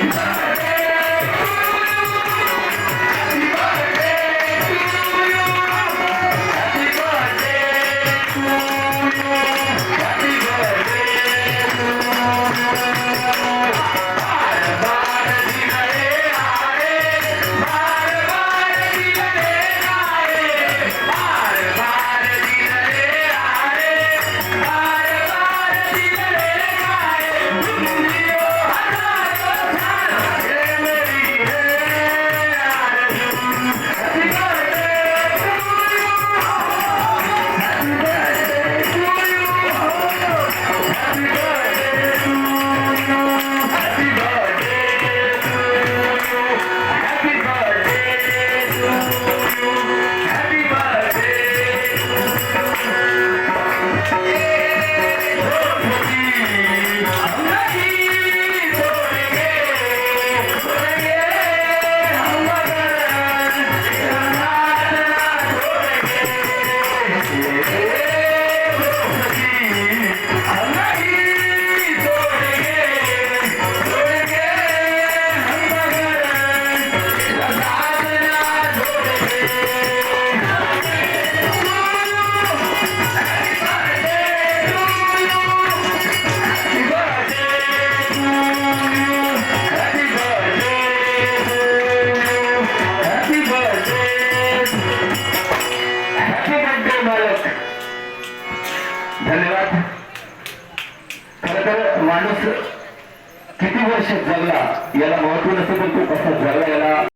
Yeah. Música मालक धन्यवाद. खर तर माणूस किती वर्ष जगला याला महत्त्व नसतं पण तो कसा जगला याला